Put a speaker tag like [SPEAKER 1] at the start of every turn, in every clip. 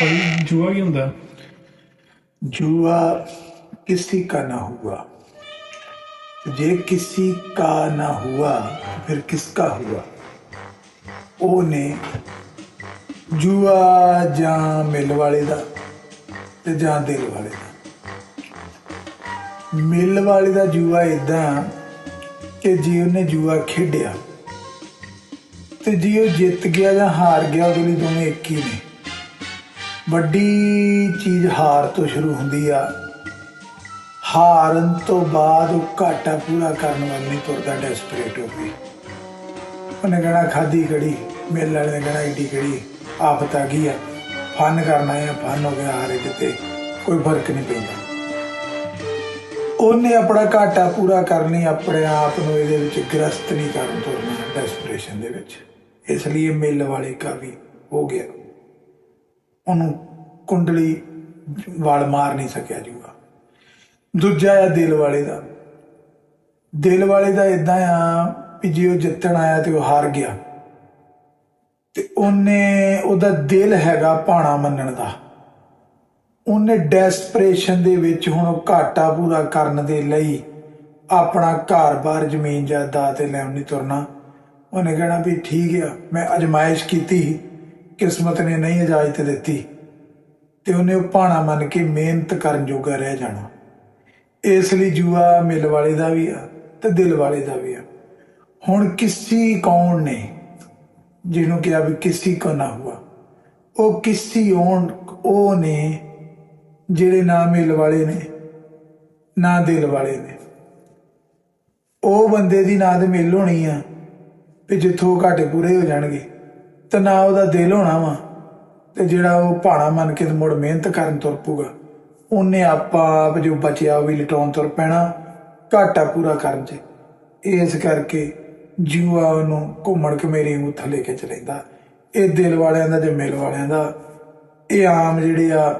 [SPEAKER 1] ਭਾਈ ਜੂਆ ਕੀ ਹੁੰਦਾ
[SPEAKER 2] जुआ किसी का ना हुआ तो जे किसी का ना हुआ तो फिर किसका हुआ ਉਹਨੇ ਜੂਆ ਜਾਂ ਮਿਲ ਵਾਲੇ ਦਾ ਤੇ ਜਾਂ ਦਿਲ ਵਾਲੇ ਦਾ ਮਿਲ ਵਾਲੇ ਦਾ ਜੂਆ ਇਦਾਂ ਕਿ ਜੇ ਉਹਨੇ ਜੂਆ ਖੇਡਿਆ ਤੇ ਜੇ ਉਹ ਜਿੱਤ ਗਿਆ ਜਾਂ ਹਾਰ ਗਿਆ ਉਹਦੇ ਲਈ ਦੋਵੇਂ ਇੱਕ ਹੀ ਨੇ ਵੱਡੀ ਚੀਜ਼ ਹਾਰ ਤੋਂ ਸ਼ੁਰੂ ਹੁੰਦੀ ਆ। ਹਾਰਨ ਤੋਂ ਬਾਅਦ ਉਹ ਘਾਟਾ ਪੂਰਾ ਕਰਨ ਵੱਲ ਨਹੀਂ ਤੁਰਦਾ ਡੈਸਪਰੇਟ ਹੋ ਕੇ। ਉਹਨੇ ਕਹਿਣਾ ਖਾਦੀ ਕੜੀ, ਮੇਲ ਵਾਲੇ ਨੇ ਕਹਿਣਾ ਈਡੀ ਕੜੀ, ਆਫਤ ਆ ਗਈ ਆ। ਫਨ ਕਰਨਾ ਹੈ ਫਨ ਹੋ ਗਿਆ ਹਾਰੇ ਜਿੱਤੇ ਕੋਈ ਫ਼ਰਕ ਨਹੀਂ ਪੈਂਦਾ। ਉਹਨੇ ਆਪਣਾ ਘਾਟਾ ਪੂਰਾ ਕਰਨੀ, ਆਪਣੇ ਆਪ ਨੂੰ ਇਹਦੇ ਵਿੱਚ ਗ੍ਰਸਤ ਨਹੀਂ ਕਰਨ ਤੁਰਨਾ ਡੈਸਪਰੇਸ਼ਨ ਦੇ ਵਿੱਚ। ਇਸ ਲਈ ਇਹ ਵਾਲੇ ਕਾ ਹੋ ਗਿਆ। ਉਹਨੂੰ ਕੁੰਡਲੀ ਵਾਲ ਮਾਰ ਨਹੀਂ ਸਕਿਆ ਜੂਗਾ ਦੂਜਾ ਆ ਦਿਲ ਵਾਲੇ ਦਾ। ਦਿਲ ਵਾਲੇ ਦਾ ਇਦਾਂ ਆ ਵੀ ਜੇ ਉਹ ਜਿੱਤਣ ਆਇਆ ਤੇ ਉਹ ਹਾਰ ਗਿਆ। ਤੇ ਉਹਨੇ, ਉਹਦਾ ਦਿਲ ਹੈਗਾ ਪਾਣਾ ਮੰਨਣ ਦਾ। ਉਹਨੇ ਡੈਸਪਰੇਸ਼ਨ ਦੇ ਵਿੱਚ ਹੁਣ ਉਹ ਘਾਟਾ ਪੂਰਾ ਕਰਨ ਦੇ ਲਈ ਆਪਣਾ ਘਰ-ਬਾਰ, ਜ਼ਮੀਨ ਜਾਇਦਾਦ ਤੇ ਲੈਣ ਨਹੀਂ ਤੁਰਨਾ। ਉਹਨੇ ਕਹਿਣਾ ਵੀ ਠੀਕ ਆ, ਮੈਂ ਅਜਮਾਇਸ਼ ਕੀਤੀ, ਕਿਸਮਤ ਨੇ ਨਹੀਂ ਇਜਾਜ਼ਤ ਦਿੱਤੀ। ਤੇ ਉਹਨੇ ਉਹ ਭਾਣਾ ਮੰਨ ਕੇ ਮਿਹਨਤ ਕਰਨ ਜੋਗਾ ਰਹਿ ਜਾਣਾ। ਇਸ ਲਈ ਜੂਆ ਮਿਲ ਵਾਲੇ ਦਾ ਵੀ ਆ ਤੇ ਦਿਲ ਵਾਲੇ ਦਾ ਵੀ ਆ। ਹੁਣ ਕਿਸੇ ਕੌਣ ਨੇ ਜਿਹਨੂੰ ਕਿਹਾ ਵੀ ਕਿਸੇ ਕੋ ਨਾ ਹੁਆ। ਉਹ ਕਿਸੇ ਔਣ ਉਹ ਨੇ ਜਿਹੜੇ ਨਾ ਮਿਲ ਵਾਲੇ ਨੇ, ਨਾ ਦਿਲ ਵਾਲੇ ਨੇ। ਉਹ ਬੰਦੇ ਦੀ ਨਾ ਤੇ ਮਿਲ ਹੋਣੀ ਆ ਵੀ ਜਿੱਥੋਂ ਉਹ ਘਾਟੇ ਪੂਰੇ ਹੋ ਜਾਣਗੇ ਤੇ ਨਾ ਉਹਦਾ ਦਿਲ ਹੋਣਾ ਵਾ। ਤੇ ਜਿਹੜਾ ਉਹ ਭਾਣਾ ਮੰਨ ਕੇ ਤੇ ਮੁੜ ਮਿਹਨਤ ਕਰਨ ਤੁਰ ਪੂਗਾ ਉਹਨੇ ਆਪਾਂ ਆਪ ਜੋ ਬਚਿਆ ਉਹ ਵੀ ਲਟਾਉਣ ਤੁਰ ਪੈਣਾ, ਘਾਟਾ ਪੂਰਾ ਕਰਨ 'ਚ ਇਸ ਕਰਕੇ ਜੂਆ ਉਹਨੂੰ ਘੁੰਮਣ ਘਮੇਰੀ ਨੂੰ ਥੱਲੇ ਖਿੱਚ ਲੈਂਦਾ ਇਹ ਦਿਲ ਵਾਲਿਆਂ ਦਾ ਤੇ ਮਿਲ ਵਾਲਿਆਂ ਦਾ। ਇਹ ਆਮ ਜਿਹੜੇ ਆ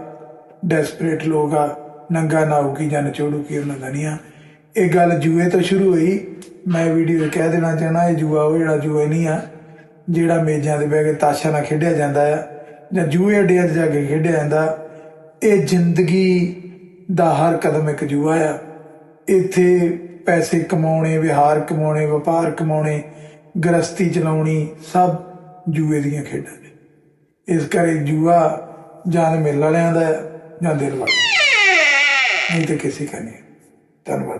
[SPEAKER 2] ਡੈਸਪਰੇਟ ਲੋਕ ਆ, ਨੰਗਾ ਨਾਉਕੀ ਜਾਂ ਨਚੋੜੂ ਕੀ ਉਹਨਾਂ ਦਾ ਨਹੀਂ ਆ। ਇਹ ਗੱਲ ਜੂਏ ਤੋਂ ਸ਼ੁਰੂ ਹੋਈ। ਮੈਂ ਵੀਡੀਓ 'ਚ ਕਹਿ ਦੇਣਾ ਚਾਹਣਾ ਇਹ ਜੂਆ ਉਹ ਜਿਹੜਾ ਜੂਏ ਨਹੀਂ ਆ, ਜਿਹੜਾ ਮੇਜ਼ਾਂ ਤੇ ਬਹਿ ਕੇ ਤਾਸ਼ਾ ਨਾਲ ਖੇਡਿਆ ਜਾਂਦਾ ਆ। ਜਾਂ ਜੂਏ ਅੱਡਿਆਂ 'ਚ ਜਾ ਕੇ ਖੇਡਿਆ ਜਾਂਦਾ, ਇਹ ਜ਼ਿੰਦਗੀ ਦਾ ਹਰ ਕਦਮ ਇੱਕ ਜੂਆ ਆ। ਇੱਥੇ ਪੈਸੇ ਕਮਾਉਣੇ, ਵਿਹਾਰ ਕਮਾਉਣੇ, ਵਪਾਰ ਕਮਾਉਣੇ ਗ੍ਰਸਤੀ ਚਲਾਉਣੀ, ਸਭ ਜੂਏ ਦੀਆਂ ਖੇਡਾਂ ਨੇ। ਇਸ ਕਰਕੇ ਜੂਆ ਜਾਂ ਤਾਂ ਮਿਲ ਵਾਲਿਆਂ ਦਾ ਜਾਂ ਦਿਲ ਵਾਲਿਆਂ ਦਾ। ਨਹੀਂ ਤੇ ਕਿਸੇ ਕਾ ਨਹੀਂ। ਧੰਨਵਾਦ।